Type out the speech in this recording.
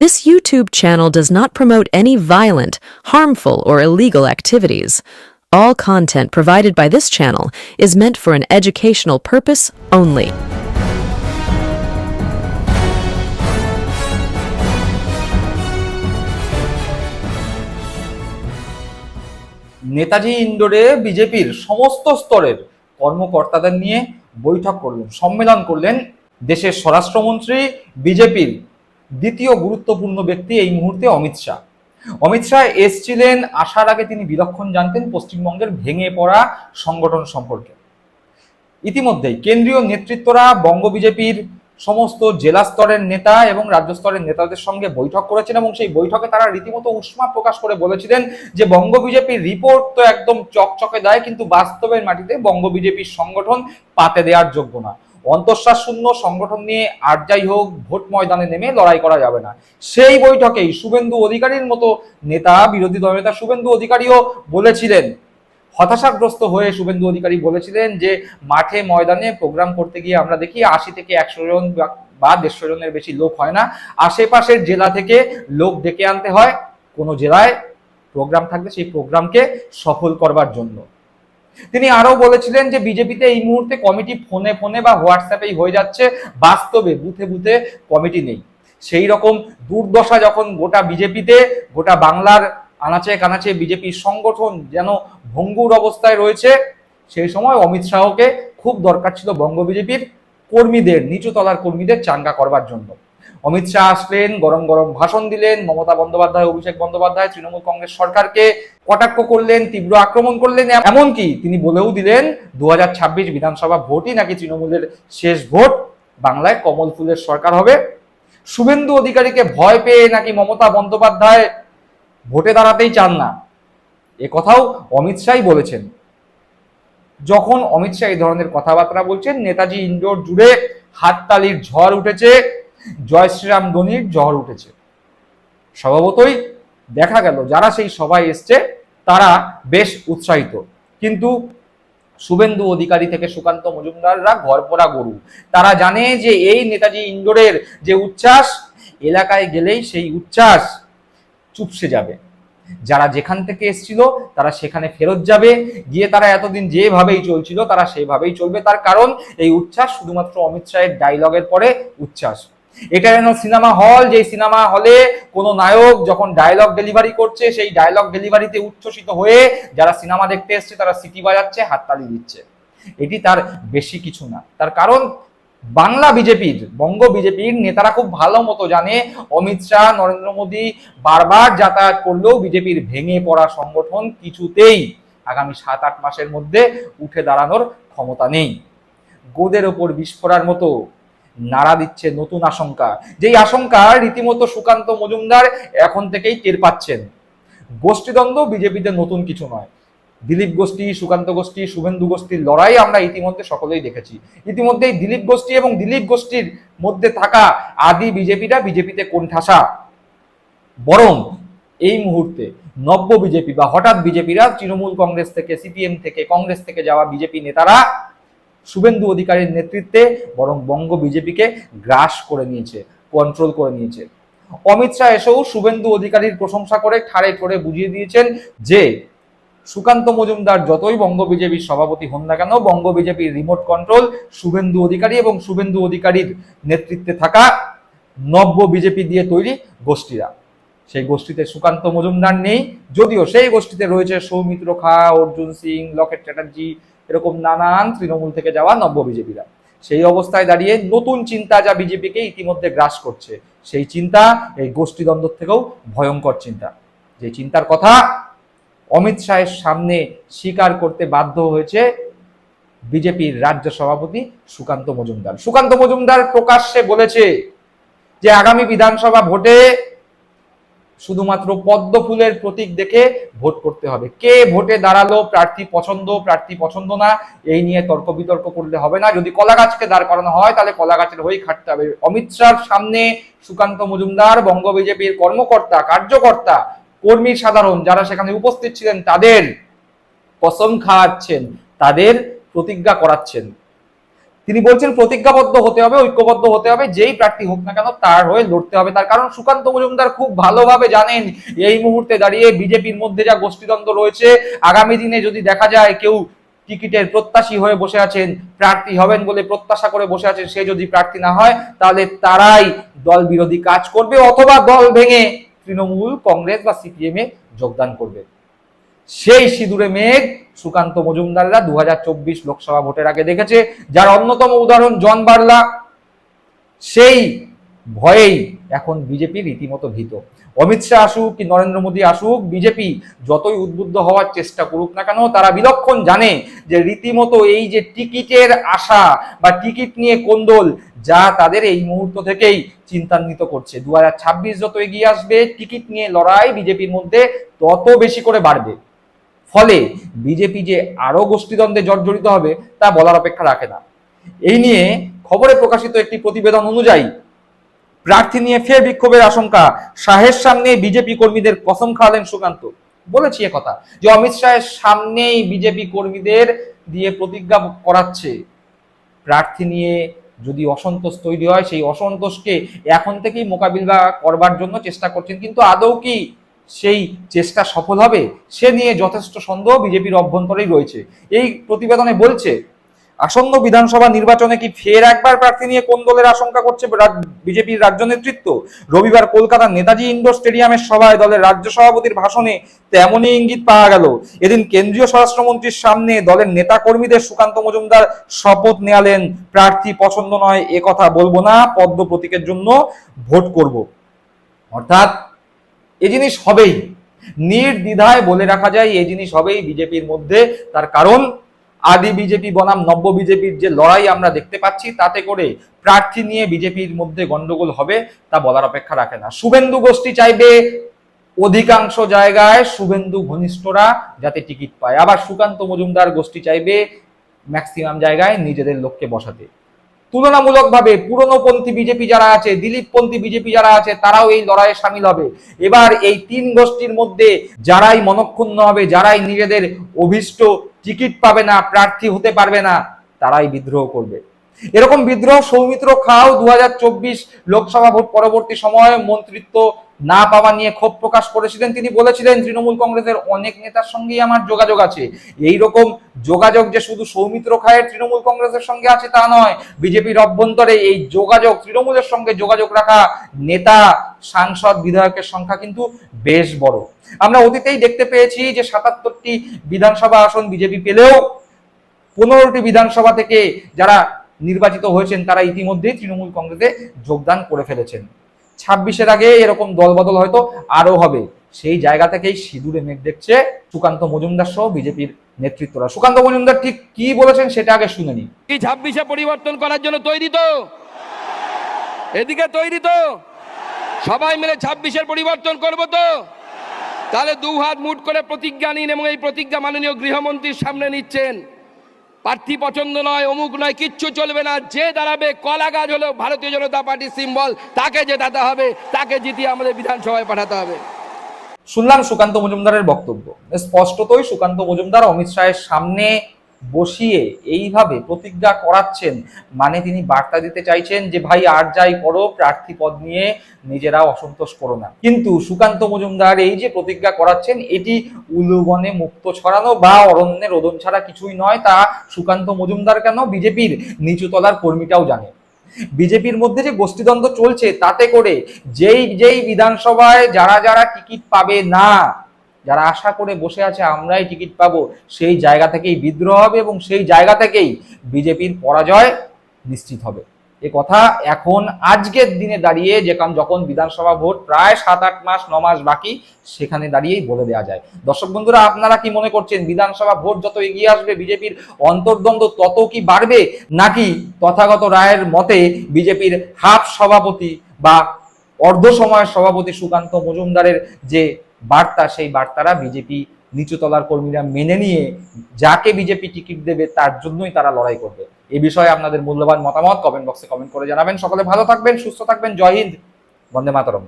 This YouTube channel does not promote any violent, harmful, or illegal activities. All content provided by this channel is meant for an educational purpose only. Netaji ইন্ডোরে বিজেপির সমস্ত স্তরের কর্মকর্তাদের নিয়ে বৈঠক করলেন সম্মেলন করলেন দেশের স্বরাষ্ট্রমন্ত্রী বিজেপির দ্বিতীয় গুরুত্বপূর্ণ ব্যক্তি এই মুহূর্তে অমিত শাহ। অমিত শাহ এসছিলেন আসার আগে তিনি বিলক্ষণ জানতেন পশ্চিমবঙ্গের ভেঙে পড়া সংগঠন সম্পর্কে। ইতিমধ্যেই কেন্দ্রীয় নেতৃত্বরা বঙ্গ বিজেপির সমস্ত জেলা স্তরের নেতা এবং রাজ্য স্তরের নেতাদের সঙ্গে বৈঠক করেছেন এবং সেই বৈঠকে তারা রীতিমতো উষ্মা প্রকাশ করে বলেছিলেন যে বঙ্গ বিজেপির রিপোর্ট তো একদম চকচকে দেয়, কিন্তু বাস্তবের মাটিতে বঙ্গ বিজেপির সংগঠন পাতে দেওয়ার যোগ্য না। অন্তঃশ্বাস শূন্য সংগঠন নিয়ে আর যাই হোক ভোট ময়দানে নেমে লড়াই করা যাবে না। সেই বৈঠকেই শুভেন্দু অধিকারীর মতো নেতা, বিরোধী দলনেতা শুভেন্দু অধিকারীও বলেছিলেন। হতাশাগ্রস্ত হয়ে শুভেন্দু অধিকারী বলেছিলেন যে, মাঠে ময়দানে প্রোগ্রাম করতে গিয়ে আমরা দেখি আশি থেকে একশো জন বা- দেড়শো জনের বেশি লোক হয় না। আশেপাশের জেলা থেকে লোক ডেকে আনতে হয়। কোনো জেলায় প্রোগ্রাম থাকলে সেই প্রোগ্রামকে সফল করবার জন্য। তিনি আরও বলেছিলেন যে বিজেপিতে এই মুহূর্তে কমিটি ফোনে ফোনে বা হোয়াটসঅ্যাপেই হয়ে যাচ্ছে, বাস্তবে বুথে বুথে কমিটি নেই। সেই রকম দুর্দশা যখন গোটা বিজেপিতে, গোটা বাংলার আনাচে কানাচে বিজেপির সংগঠন যেন ভঙ্গুর অবস্থায় রয়েছে, সেই সময় অমিত শাহকে খুব দরকার ছিল বঙ্গ বিজেপির কর্মীদের নিচু তলার কর্মীদের চাঙ্গা করবার জন্য। অমিত শাহ আসলেন, গরম গরম ভাষণ দিলেন, মমতা বন্দ্যোপাধ্যায়, অভিষেক বন্দ্যোপাধ্যায়, তৃণমূল কংগ্রেস সরকারকে কটাক্ষ করলেন, তীব্র আক্রমণ করলেন, এমনকি তিনি বলেও দিলেন দু হাজার ছাব্বিশ বিধানসভা ভোটই নাকি তৃণমূলের শেষ ভোট, বাংলায় কমল ফুলের সরকার হবে। শুভেন্দু অধিকারীকে ভয় পেয়ে নাকি মমতা বন্দ্যোপাধ্যায় ভোটে দাঁড়াতেই চান না? এ কথাও অমিত শাহই বলেছেন। যখন অমিত শাহ এই ধরনের কথাবার্তা বলছেন, নেতাজি ইন্ডোর জুড়ে হাততালির ঝড় উঠেছে জয় শ্রীরাম ধোনির ঝড় উঠেছে। স্বভাবতই দেখা গেল, যারা সেই সভায় এসছে, তারা বেশ উৎসাহিত। কিন্তু শুভেন্দু অধিকারী থেকে সুকান্ত মজুমদাররা ঘরপোড়া গরু। তারা জানে যে এই নেতাজি ইন্ডোরের যে উচ্ছ্বাস, এলাকায় গেলেই সেই উচ্ছ্বাস চুপসে যাবে। যারা যেখান থেকে এসছিল, তারা সেখানে ফেরত যাবে। গিয়ে তারা এতদিন যেভাবেই চলছিল, তারা সেভাবেই চলবে। তার কারণ, এই উচ্ছ্বাস শুধুমাত্র অমিত শাহের ডায়লগের পরে উচ্ছ্বাস। এটা যেন সিনেমা হল যে সিনেমা হলে কোনো নায়ক যখন ডায়লগ ডেলিভারি করছে, সেই ডায়লগ ডেলিভারিতে উচ্ছ্বসিত হয়ে যারা সিনেমা দেখতে এসছে, তারা সিটি বাজাচ্ছে, হাততালি দিচ্ছে। এটি তার বেশি কিছু না। তার কারণ, বাংলা বিজেপির, বঙ্গ বিজেপির নেতারা খুব ভালো মতো জানে, অমিত শাহ, নরেন্দ্র মোদী বারবার যাতায়াত করলেও বিজেপির ভেঙে পড়া সংগঠন কিছুতেই আগামী সাত, আট মাসের মধ্যে উঠে দাঁড়ানোর ক্ষমতা নেই। গোদের ওপর বিস্ফোরার মতো নাড়া দিচ্ছে নতুন আশঙ্কা। যেই আশঙ্কা রীতিমতো সুকান্ত মজুমদার এখন থেকেই টের পাচ্ছেন। গোষ্ঠীদ্বন্দ্ব বিজেপিতে নতুন কিছু নয়। দিলীপ গোষ্ঠী, সুকান্ত গোষ্ঠী, শুভেন্দু গোষ্ঠীর লড়াই আমরা ইতিমধ্যে সকলেই দেখেছি। ইতিমধ্যেই দিলীপ গোষ্ঠী এবং দিলীপ গোষ্ঠীর মধ্যে থাকা আদি বিজেপিরা বিজেপিতে কোণঠাসা। বরং এই মুহূর্তে নব্য বিজেপি বা হঠাৎ বিজেপিরা তৃণমূল কংগ্রেস থেকে, সিপিএম থেকে, কংগ্রেস থেকে যাওয়া বিজেপি নেতারা শুভেন্দু অধিকারীর নেতৃত্বে বরং বঙ্গ বিজেপিকে গ্রাস করে নিয়েছে কন্ট্রোল করে নিয়েছে। অমিত শাহ এসেও শুভেন্দু অধিকারীর প্রশংসা করে ঠাড়ে ঠোড়ে বুঝিয়ে দিয়েছেন যে, সুকান্ত মজুমদার যতই বঙ্গ বিজেপির সভাপতি হন না কেন, বঙ্গ বিজেপির রিমোট কন্ট্রোল শুভেন্দু অধিকারী এবং শুভেন্দু অধিকারীর নেতৃত্বে থাকা নব্য বিজেপি দিয়ে তৈরি গোষ্ঠীরা। সেই গোষ্ঠীতে সুকান্ত মজুমদার নেই, যদিও সেই গোষ্ঠীতে রয়েছে সৌমিত্র খা, অর্জুন সিং, লকেট চ্যাটার্জি এরকম নানান তৃণমূল থেকে যাওয়া নব্য বিজেপিরা। সেই অবস্থায় দাঁড়িয়ে নতুন চিন্তা যা বিজেপিকে ইতিমধ্যে গ্রাস করছে, সেই চিন্তা, এই গোষ্ঠীদ্বন্দ্ব থেকেও ভয়ঙ্কর চিন্তা। যে চিন্তার কথা অমিত শাহের সামনে স্বীকার করতে বাধ্য হয়েছে বিজেপির রাজ্য সভাপতি সুকান্ত মজুমদার। সুকান্ত মজুমদার প্রকাশ্যে বলেছে যে, আগামী বিধানসভা ভোটে শুধুমাত্র পদ্ম ফুলের প্রতীক দেখে ভোট করতে হবে। কে ভোটে দাঁড়াল, প্রার্থী পছন্দ প্রার্থী পছন্দ না, এই নিয়ে তর্ক বিতর্ক করলে হবে না। যদি কলা গাছকে দাঁড় করানো হয়, তাহলে কলা গাছের হয়েই খাটতে হবে। অমিত শাহর সামনে সুকান্ত মজুমদার, বঙ্গ বিজেপির কর্মকর্তা, কার্যকর্তা, কর্মী সাধারণ যারা সেখানে উপস্থিত ছিলেন, তাদের কসম খাওয়াচ্ছেন, তাদের প্রতিজ্ঞা করাচ্ছেন। তিনি বলছেন প্রতিজ্ঞাবদ্ধ হতে হবে, ঐক্যবদ্ধ হতে হবে, যেই প্রার্থী হোক না কেন তার হয়ে লড়তে হবে। তার কারণ সুকান্ত মজুমদার খুব ভালোভাবে জানেন, এই মুহূর্তে দাঁড়িয়ে বিজেপির মধ্যে যা গোষ্ঠীদ্বন্দ্ব রয়েছে, আগামী দিনে যদি দেখা যায় কেউ টিকিটের প্রত্যাশী হয়ে বসে আছেন, প্রার্থী হবেন বলে প্রত্যাশা করে বসে আছেন, সে যদি প্রার্থী না হয়, তাহলে তারাই দল বিরোধী কাজ করবে অথবা দল ভেঙে তৃণমূল, কংগ্রেস বা সিপিএম এ যোগদান করবে। সেই সিঁদুরে মেঘ সুকান্ত মজুমদাররা দু হাজার চব্বিশ লোকসভা ভোটের আগে দেখেছে, যার অন্যতম উদাহরণ জন বার্লা। সেই ভয়েই এখন বিজেপি রীতিমতো ভীত। অমিত শাহ আসুক কি নরেন্দ্র মোদী আসুক, বিজেপি যতই উদ্বুদ্ধ হওয়ার চেষ্টা করুক না কেন, তারা বিলক্ষণ জানে যে রীতিমতো এই যে টিকিটের আশা বা টিকিট নিয়ে কোন্দল, যা তাদের এই মুহূর্ত থেকেই চিন্তান্বিত করছে। দু হাজার ছাব্বিশ যত এগিয়ে আসবে, টিকিট নিয়ে লড়াই বিজেপির মধ্যে তত বেশি করে বাড়বে। ফলে বিজেপি যে আরও গোষ্ঠীদ্বন্দ্বে জর্জরিত হবে, তা বলার অপেক্ষা রাখে না। এই নিয়ে খবরে প্রকাশিত একটি প্রতিবেদন অনুযায়ী প্রার্থী নিয়ে ফের বিক্ষোভের আশঙ্কা। শাহের সামনে বিজেপি কর্মীদের কসম খাওয়ালেন সুকান্ত। বলেছি কথা যে, অমিত শাহের সামনেই বিজেপি কর্মীদের দিয়ে প্রতিজ্ঞা করাচ্ছে। প্রার্থী নিয়ে যদি অসন্তোষ তৈরি হয়, সেই অসন্তোষকে এখন থেকেই মোকাবিলা করবার জন্য চেষ্টা করছেন, কিন্তু আদৌ কি সেই চেষ্টা সফল হবে, সে নিয়ে যথেষ্ট সন্দেহ বিজেপির অভ্যন্তরেই রয়েছে। এই প্রতিবেদনে বলছে, আসন্ন বিধানসভা নির্বাচনে কি ফের একবার প্রার্থী নিয়ে কোন দলের আশঙ্কা করছে বিজেপির রাজ্য নেতৃত্ব? রবিবার কলকাতার নেতাজি ইন্ডোর স্টেডিয়ামের সভায় দলের রাজ্য সভাপতির ভাষণে তেমনই ইঙ্গিত পাওয়া গেল। এদিন কেন্দ্রীয় স্বরাষ্ট্রমন্ত্রীর সামনে দলের নেতা কর্মীদের সুকান্ত মজুমদার শপথ নেয়ালেন, প্রার্থী পছন্দ নয় এ কথা বলব না, পদ্ম প্রতীকের জন্য ভোট করব। অর্থাৎ এ জিনিস হবেই। নির্দ্বিধায় বলে রাখা যায় এই জিনিস হবেই বিজেপির মধ্যে। তার কারণ, আদি বিজেপি বনাম, নব্য বিজেপির যে লড়াই আমরা দেখতে পাচ্ছি, তাতে করে প্রার্থী নিয়ে বিজেপির মধ্যে গন্ডগোল হবে, তা বলার অপেক্ষা রাখে না। শুভেন্দু গোষ্ঠী চাইবে অধিকাংশ জায়গায় শুভেন্দু ঘনিষ্ঠরা যাতে টিকিট পায়। আবার সুকান্ত মজুমদার গোষ্ঠী চাইবে ম্যাক্সিমাম জায়গায় নিজেদের লোককে বসাতে। তুলনামূলকভাবে পুরনোপন্থী বিজেপি যারা আছে দিলীপপন্থী বিজেপি যারা আছে, তারাও এই লড়াইয়ে সামিল হবে। এবার এই তিন গোষ্ঠীর মধ্যে যারাই মনক্ষুণ্ণ হবে, যারাই নিজেদের অভিষ্ট টিকিট পাবে না, প্রার্থী হতে পারবে না, তারাই বিদ্রোহ করবে। এরকম বিদ্রোহ সৌমিত্র খাও দু হাজার চব্বিশ লোকসভা ভোট পরবর্তী সময়ে মন্ত্রিত্ব না পাওয়া নিয়ে ক্ষোভ প্রকাশ করেছিলেন তিনি। বলেছিলেন, তৃণমূল কংগ্রেসের অনেক নেতার সঙ্গেই আমার যোগাযোগ আছে। এই রকম যোগাযোগ যে শুধু সৌমিত্র খায়ের তৃণমূল কংগ্রেসের সঙ্গে আছে তা নয়, বিজেপির অভ্যন্তরে এই যোগাযোগ, তৃণমূলের সঙ্গে যোগাযোগ রাখা নেতা, সাংসদ, বিধায়কের সংখ্যা কিন্তু বেশ বড়। আমরা অতীতেই দেখতে পেয়েছি যে সাতাত্তরটি বিধানসভা আসন বিজেপি পেলেও পনেরোটি বিধানসভা থেকে যারা নির্বাচিত হয়েছেন, তারা ইতিমধ্যেই তৃণমূল কংগ্রেসে যোগদান করে ফেলেছেন। ছাব্বিশের আগে এরকম দলবদল হয়তো আরও হবে। সেই জায়গা থেকেই সিঁদুরে মেঘ দেখছে সুকান্ত মজুমদার সহ বিজেপির নেতৃত্বরা। সুকান্ত মজুমদার ঠিক কি বলেছেন সেটা আগে শুনে নিই কি ছাব্বিশে পরিবর্তন করার জন্য তৈরি তো? এদিকে তৈরি তো? সবাই মিলে ছাব্বিশের পরিবর্তন করব তো? তাহলে দু হাত মুট করে প্রতিজ্ঞা নিন এবং এই প্রতিজ্ঞা মাননীয় গৃহমন্ত্রীর সামনে নিচ্ছেন। প্রার্থী পছন্দ নয়, অমুক নয়, কিচ্ছু চলবে না। যে দাঁড়াবে, কলা গাছ হলো ভারতীয় জনতা পার্টির সিম্বল তাকে জেতাতে হবে, তাকে জিতিয়ে আমাদের বিধানসভায় পাঠাতে হবে। শুনলাম সুকান্ত মজুমদারের বক্তব্য। স্পষ্টতই সুকান্ত মজুমদার অমিত শাহের সামনে বসিয়ে এইভাবে প্রতিজ্ঞা করাচ্ছেন। মানে তিনি বার্তা দিতে চাইছেন যে, ভাই, আর যাই করো, প্রার্থী পদ নিয়ে নিজেরা অসন্তোষ করো না। কিন্তু সুকান্ত মজুমদার এই যে প্রতিজ্ঞা করাচ্ছেন, এটি উলুবনে মুক্ত ছড়ানো বা অরণ্যে রোদন ছাড়া কিছুই নয়, তা সুকান্ত মজুমদার কেন? বিজেপির নিচুতলার কর্মীটাও জানে। বিজেপির মধ্যে যে গোষ্ঠীদ্বন্দ্ব চলছে, তাতে করে যেই যেই বিধানসভায় যারা যারা টিকিট পাবে না যারা আশা করে বসে আছে, আমরাই টিকিট পাবো। সেই জায়গা থেকেই বিদ্রোহ হবে এবং সেই জায়গা থেকেই বিজেপির পরাজয় নিশ্চিত হবে। এ কথা এখন আজকের দিনে দাঁড়িয়ে যে যখন বিধানসভা ভোট প্রায় সাত আট মাস, ন মাস বাকি, সেখানে দাঁড়িয়েই বলে দেওয়া যায়। দর্শক বন্ধুরা, আপনারা কি মনে করছেন, বিধানসভা ভোট যত এগিয়ে আসবে, বিজেপির অন্তর্দ্বন্দ্ব তত কি বাড়বে? নাকি তথাগত রায়ের মতে বিজেপির হাফ সভাপতি বা অর্ধ সময়ের সভাপতি সুকান্ত মজুমদারের যে বার্তা, সেই বার্তারা বিজেপি নিচুতলার কর্মীরা মেনে নিয়ে যাকে বিজেপি টিকিট দেবে তার জন্যই তারা লড়াই করবে। এ বিষয়ে আপনাদের মূল্যবান মতামত কমেন্ট বক্সে কমেন্ট করে জানাবেন। সকলে ভালো থাকবেন, সুস্থ থাকবেন। জয় হিন্দ। বন্দে মাতরম।